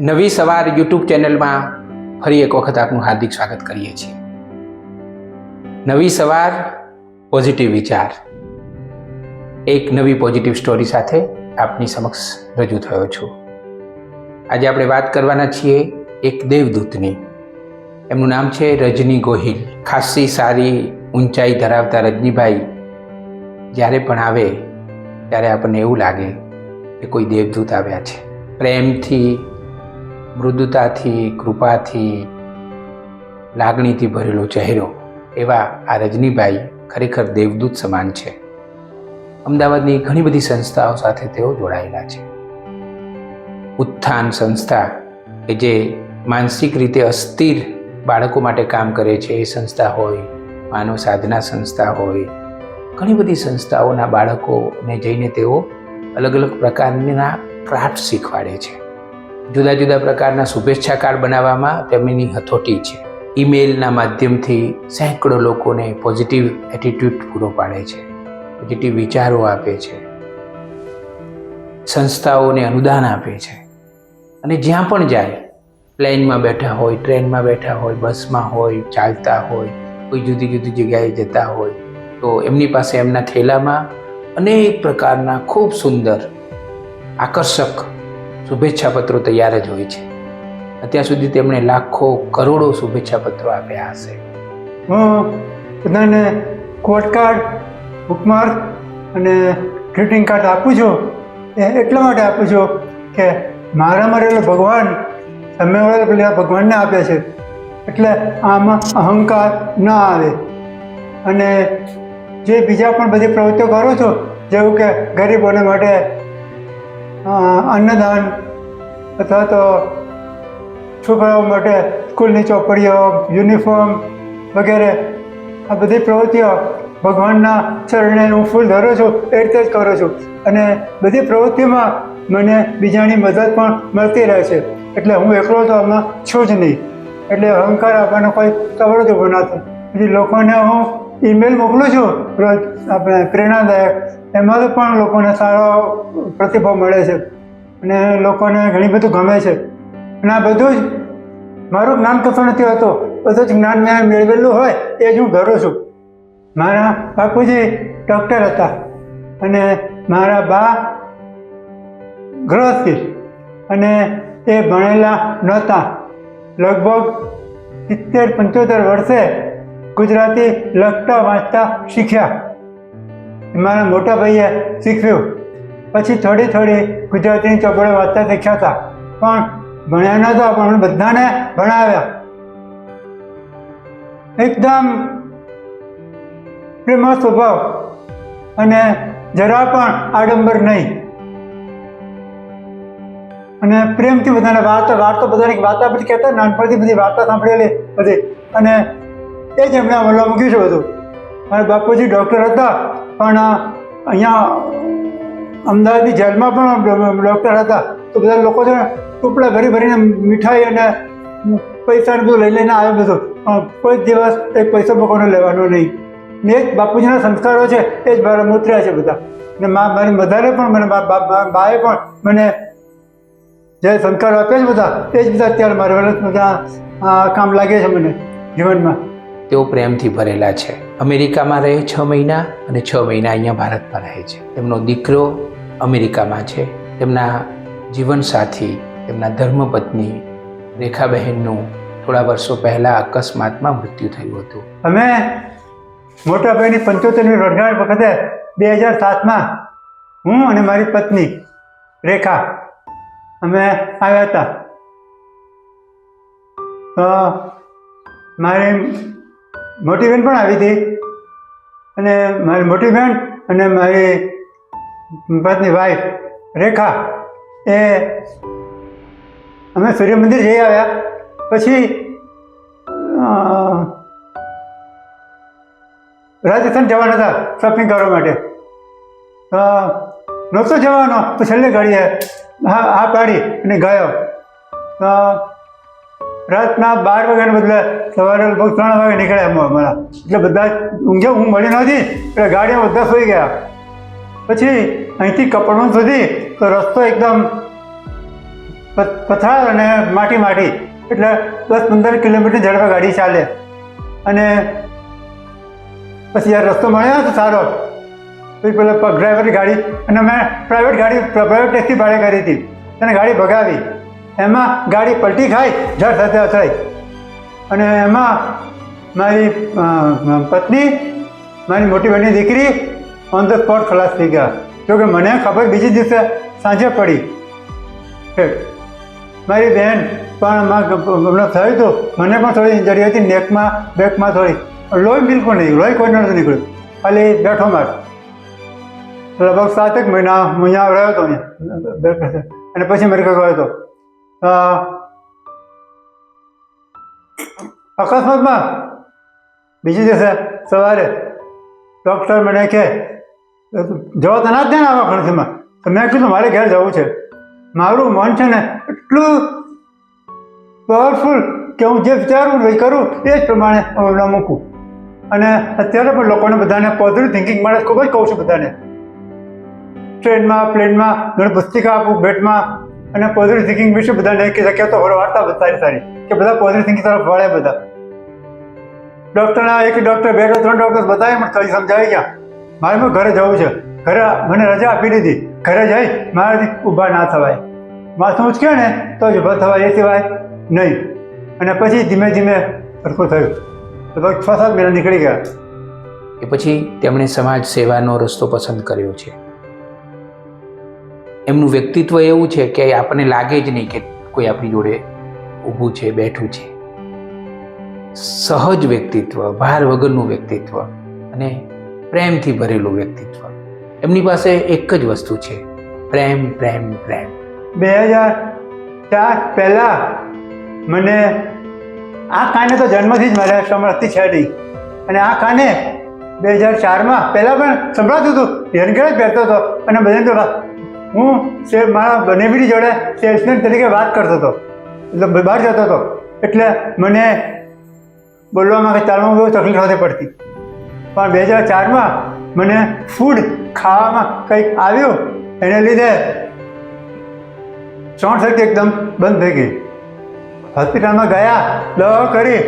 નવી સવાર યુટ્યુબ ચેનલમાં ફરી એક વખત આપનું હાર્દિક સ્વાગત કરીએ છીએ. નવી સવાર, પોઝિટિવ વિચાર. એક નવી પોઝિટિવ સ્ટોરી સાથે આપની સમક્ષ રજૂ થયો છું. આજે આપણે વાત કરવાના છીએ એક દેવદૂતની. એમનું નામ છે રજની ગોહિલ. ખાસી સારી, ઊંચાઈ ધરાવતા રજનીભાઈ જ્યારે પણ આવે ત્યારે આપણને એવું લાગે કે કોઈ દેવદૂત આવ્યા છે. પ્રેમથી મૃદુતાથી, કૃપાથી, લાગણીથી ભરેલો ચહેરો એવા આ રજનીભાઈ ખરેખર દેવદૂત સમાન છે. અમદાવાદની ઘણી બધી સંસ્થાઓ સાથે તેઓ જોડાયેલા છે. ઉત્થાન સંસ્થા કે જે માનસિક રીતે અસ્થિર બાળકો માટે કામ કરે છે એ સંસ્થા હોય, માનવ સાધના સંસ્થા હોય, ઘણી બધી સંસ્થાઓના બાળકોને જઈને તેઓ અલગ અલગ પ્રકારના ક્રાફ્ટ શીખવાડે છે. જુદા જુદા પ્રકારના શુભેચ્છા કાર્ડ બનાવવામાં તેમની હથોટી છે. ઈમેલના માધ્યમથી સેંકડો લોકોને પોઝિટિવ એટીટ્યૂડ પૂરો પાડે છે. પોઝિટિવ વિચારો આપે છે. સંસ્થાઓને અનુદાન આપે છે. અને જ્યાં પણ જાય પ્લેનમાં બેઠા હોય, ટ્રેનમાં બેઠા હોય, બસમાં હોય, ચાલતા હોય, કોઈ જુદી જુદી જગ્યાએ જતા હોય, તો એમની પાસે એમના થેલામાં અનેક પ્રકારના ખૂબ સુંદર, આકર્ષક શુભેચ્છા પત્રો તૈયાર જ હોય છે. અત્યાર સુધી તેમણે લાખો કરોડો શુભેચ્છા પત્રો આપ્યા હશે. હું બધાને કોટ કાર્ડ બુકમાર્ક અને ગ્રીટિંગ કાર્ડ આપું છું. એ એટલા માટે આપું છું કે મારા મરેલો ભગવાન સામેવાળા પેલા ભગવાનને આપે છે. એટલે આમાં અહંકાર ન આવે. અને જે બીજા પણ બધી પ્રવૃત્તિઓ કરો છો, જેવું કે ગરીબોને માટે અન્નદાન અથવા તો છોકરાઓ માટે સ્કૂલની ચોપડીઓ, યુનિફોર્મ વગેરે. આ બધી પ્રવૃત્તિઓ ભગવાનના ચરણે હું ફૂલ ધરું છું, એ રીતે જ કરું છું. અને બધી પ્રવૃત્તિમાં મને બીજાની મદદ પણ મળતી રહે છે. એટલે હું એકલો તો આમાં છું જ નહીં. એટલે અહંકાર આપવાનો કોઈ કવડો જ ઊભો ના થાય. પછી લોકોને હું ઈમેલ મોકલું છું રોજ આપણે પ્રેરણાદાયક. એમાં પણ લોકોને સારો પ્રતિભાવ મળે છે અને લોકોને ઘણી બધું ગમે છે. અને આ બધું જ મારું જ્ઞાન કશું નથી હોતું. બધું જ જ્ઞાન મેં મેળવેલું હોય એ જ હું ધરું છું. મારા બાપુજી ડૉક્ટર હતા અને મારા બા ગૃહસ્થી અને એ ભણેલા નહોતા. લગભગ સિત્તેર પંચોતેર વર્ષે ગુજરાતી લખતા, વાંચતા શીખ્યા. મારા મોટા ભાઈએ શીખવ્યું પછી થોડી થોડી ગુજરાતીની ચોપડે વાંચતા શીખ્યા હતા. પણ ભણ્યા નહોતા પણ બધાને ભણાવ્યા. એકદમ પ્રેમ સ્વભાવ. અને જરા પણ આડંબર નહીં. અને પ્રેમથી બધાને વાર્તા વાર્તા બધાની વાર્તા બધી કહેતા, નાનપણથી બધી વાર્તા સાંભળેલી બધી અને એ જ એમણે અમલમાં મૂક્યું છે બધું. મારા બાપુજી ડૉક્ટર હતા, પણ અહીંયા અમદાવાદની જેલમાં પણ ડૉક્ટર હતા. તો બધા લોકો છે ને ટુકડા ભરી ભરીને મીઠાઈ અને પૈસા બધું લઈ લઈને આવે બધું. પણ કોઈ દિવસ એક પૈસા પકોને લેવાનો નહીં. ને એ જ બાપુજીના સંસ્કારો છે, એ જ મારા મૂત્ર્યા છે બધા. ને મા, મારી મધારે પણ મને બાએ પણ મને જે સંસ્કારો આપે છે બધા, એ જ બધા અત્યારે મારા બધા કામ લાગે છે મને જીવનમાં. તેઓ પ્રેમથી ભરેલા છે. અમેરિકામાં રહે છ મહિના અને છ મહિના અહીંયા ભારતમાં રહે છે. તેમનો દીકરો અમેરિકામાં છે. તેમના જીવનસાથી, તેમના ધર્મપત્ની, રેખાબહેનનું થોડા વર્ષો પહેલાં અકસ્માતમાં મૃત્યુ થયું હતું. અમે મોટા ભાઈની પંચોતેરમી રોજગાર વખતે બે હજાર સાતમાં હું અને મારી પત્ની રેખા અમે આવ્યા હતા. તો મારી મોટી બહેન પણ આવી હતી. અને મારી મોટી બહેન અને મારી પત્ની વાઈફ રેખા, એ અમે સૂર્ય મંદિર જઈ આવ્યા. પછી રાજસ્થાન જવાના હતા શોપિંગ કરવા માટે. નહોતો જવાનો, તો છેલ્લે ઘડીએ હા હા પાડી અને ગયો. રાતના બાર વાગ્યાને બદલે સવારે લગભગ ત્રણ વાગે નીકળ્યા અમે અમારા એટલે બધા ઊંઘે હું મળી નહોતી એટલે ગાડીઓ બધા સૂઈ ગયા. પછી અહીંથી કપડવન સુધી તો રસ્તો એકદમ પથરાળ અને માટી માટી. એટલે દસ પંદર કિલોમીટર ઝડપે ગાડી ચાલે. અને પછી યાર રસ્તો મળ્યો તો સારો. પછી પેલા ડ્રાઈવરની ગાડી, અને મેં પ્રાઇવેટ ગાડી પ્રાઇવેટ ટેક્સી ભાડે કરી હતી. અને ગાડી ભગાવી. એમાં ગાડી પલટી ખાઈ જળ સાથે અથડાઈ અને એમાં મારી પત્ની, મારી મોટી બહેનની દીકરી ઓન ધ સ્પોટ ખલાસ થઈ ગયા. જોકે મને ખબર બીજી દિવસે સાંજે પડી. મારી બહેન પણ હમણાં થયું હતું. મને પણ થોડી ઇન્જરી હતી નેકમાં બેકમાં થોડી. લોહી બિલકુલ નહીં, લોહી કોઈ નથી નીકળ્યું. ખાલી બેઠો માર. લગભગ સાત એક મહિના હું અહીંયા રહ્યો હતો અને પછી અમેરિકા ગયો હતો. અકસ્માતમાં બીજી દિવસે સવારે ડૉક્ટર મને કહે જવા તો ના જ દે ને આવા ખર્ચમાં તો મેં કીધું, મારે ઘેર જવું છે. મારું મન છે ને એટલું પાવરફુલ કે હું જે વિચારું એ કરું, એ જ પ્રમાણે એમને મૂકું. અને અત્યારે પણ લોકોને બધાને પોઝિટિવ થિંકિંગ માટે ખૂબ જ કહું છું બધાને. ટ્રેનમાં, પ્લેનમાં ઘણી પુસ્તિકા આપું ભેટમાં અને પોઝિટિવ થિંકિંગ વિશે બધાને કે તો હવે વાર્તા બતાવી સારી. કે બધા પોઝિટિવ થિંકિંગ તરફ વળે બધા. ડૉક્ટરના એક ડૉક્ટર, બે ત્રણ ડૉક્ટર બતાવે પણ થઈ સમજાવી ગયા. મારે ઘરે જવું છે. ઘરે મને રજા આપી દીધી. ઘરે જઈ મારાથી ઊભા ના થવાય. માથું ઉચકે ને, તો જ ઊભા થવાય. એ સિવાય નહીં. અને પછી ધીમે ધીમે સરખું થયું. લગભગ છ સાત મહિના નીકળી ગયા. એ પછી તેમણે સમાજ સેવાનો રસ્તો પસંદ કર્યો છે. એમનું વ્યક્તિત્વ એવું છે કે આપણને લાગે જ નહીં કે કોઈ આપણી જોડે ઊભું છે, બેઠું છે. સહજ વ્યક્તિત્વ, ભાર વગરનું વ્યક્તિત્વ અને પ્રેમથી ભરેલું વ્યક્તિત્વ. એમની પાસે એક જ વસ્તુ છે, પ્રેમ પ્રેમ પ્રેમ. બે હજાર ચાર પહેલાં મને આ કાને તો જન્મથી જ મારા સમૃદ્ધિ છે નહીં અને આ કાને બે હજાર ચારમાં પહેલાં પણ સંભળાતું હતું હેરગેર જ પહેરતો હતો. અને બધાને હું સે મારા બનેવીની જોડે સેલ્સમેન તરીકે વાત કરતો હતો. એટલે બહાર જતો હતો. એટલે મને બોલવામાં કે ચાલવામાં બહુ તકલીફ નથી પડતી. પણ બે હજાર ચારમાં મને ફૂડ ખાવામાં કંઈક આવ્યું, એને લીધે શ્રવણ શક્તિ એકદમ બંધ થઈ ગઈ. હોસ્પિટલમાં ગયા, દવા કરી,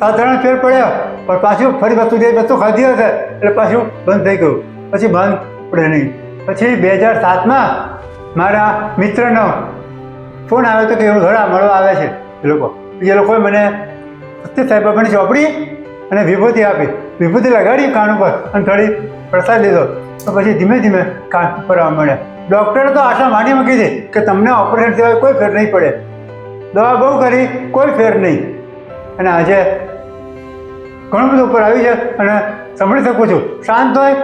સાધારણ ફેર પડ્યો, પણ પાછું ફરી વસ્તુ જે વસ્તુ ખાધી હશે, એટલે પાછું બંધ થઈ ગયું. પછી બંધ પડે નહીં. પછી બે હજાર સાતમાં મારા મિત્રનો ફોન આવ્યો હતો કે એવું ઘણા મળવા આવે છે. એ લોકો. એ લોકોએ મને સત્ય સાંઈ બાબાની ચોપડી અને વિભૂતિ આપી. વિભૂતિ લગાડી કાન ઉપર અને થોડી પ્રસાદ લીધો. તો પછી ધીમે ધીમે કાન ઉપર આવવા મળ્યા ડૉક્ટરે તો આશા માંડી મૂકી હતી કે તમને ઓપરેશન સિવાય કોઈ ફેર નહીં પડે. દવા બહુ કરી, કોઈ ફેર નહીં. અને આજે ઘણું બધું ઉપર આવ્યું છે અને સાંભળી શકું છું. શાંત હોય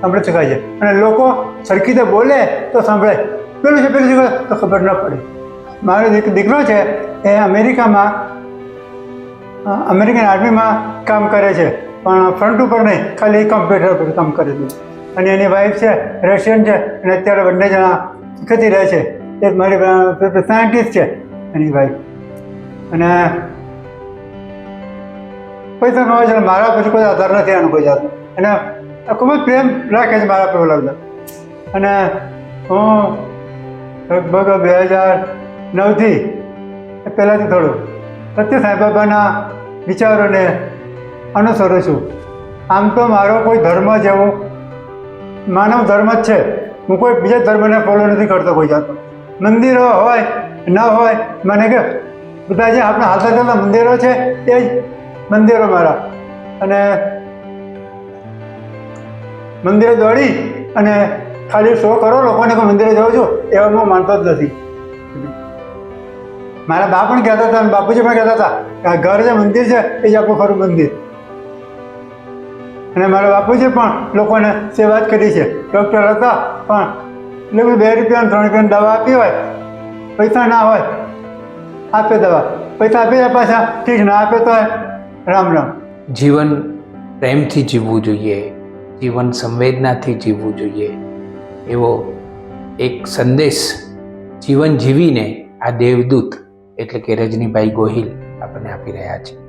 સાંભળી શકાય છે અને લોકો સરખી રીતે બોલે તો સાંભળે. પેલું છે પેલું છે તો ખબર ન પડે. મારો દીક દીકરો છે, એ અમેરિકામાં અમેરિકન આર્મીમાં કામ કરે છે. પણ ફ્રન્ટ ઉપર નહીં, ખાલી કમ્પ્યુટર ઉપર કામ કરે છે. અને એની વાઈફ છે, રશિયન છે, અને અત્યારે બંને જણા શીખતી રહે છે. એ મારી સાયન્ટિસ્ટ છે, એની વાઈફ. અને પૈસા કમાય છે, મારા પછી કોઈ આધાર નથી આનો કોઈ જાત અને ખૂબ જ પ્રેમ રાખે છે મારા પર બધા અને હું લગભગ બે હજાર નવથી પહેલાંથી થોડું સત્ય સાંઈ બાબાના વિચારોને અનુસરું છું. આમ તો મારો કોઈ ધર્મ જેવો માનવ ધર્મ જ છે. હું કોઈ બીજા ધર્મને ફોલો નથી કરતો કોઈ જાતનો. મંદિરો હોય, ન હોય, મને કે બધા જે આપણા હાથા મંદિરો છે, એ જ મંદિરો મારા. અને મંદિરે દોડી અને ખાલી શો કરો, લોકોને કે મંદિરે જાઉં છું, એવા હું માનતો જ નથી. મારા બા પણ કહેતા હતા બાપુજી પણ કહેતા હતા કે આ ઘર જે મંદિર છે, એ જ આપણું ખરું મંદિર. અને મારા બાપુજી પણ લોકોને સેવા જ કરી છે. ડૉક્ટર હતા, પણ એટલે બે રૂપિયા ત્રણ રૂપિયાની દવા આપી હોય, પૈસા ના હોય, આપે દવા. પૈસા આપી જાય પાછા, ઠીક ના આપે તો રામ રામ. જીવન પ્રેમથી જીવવું જોઈએ. જીવન સંવેદનાથી જીવવું જોઈએ. એવો એક સંદેશ જીવન જીવીને આ દેવદૂત એટલે કે રજનીભાઈ ગોહિલ આપણને આપી રહ્યા છે.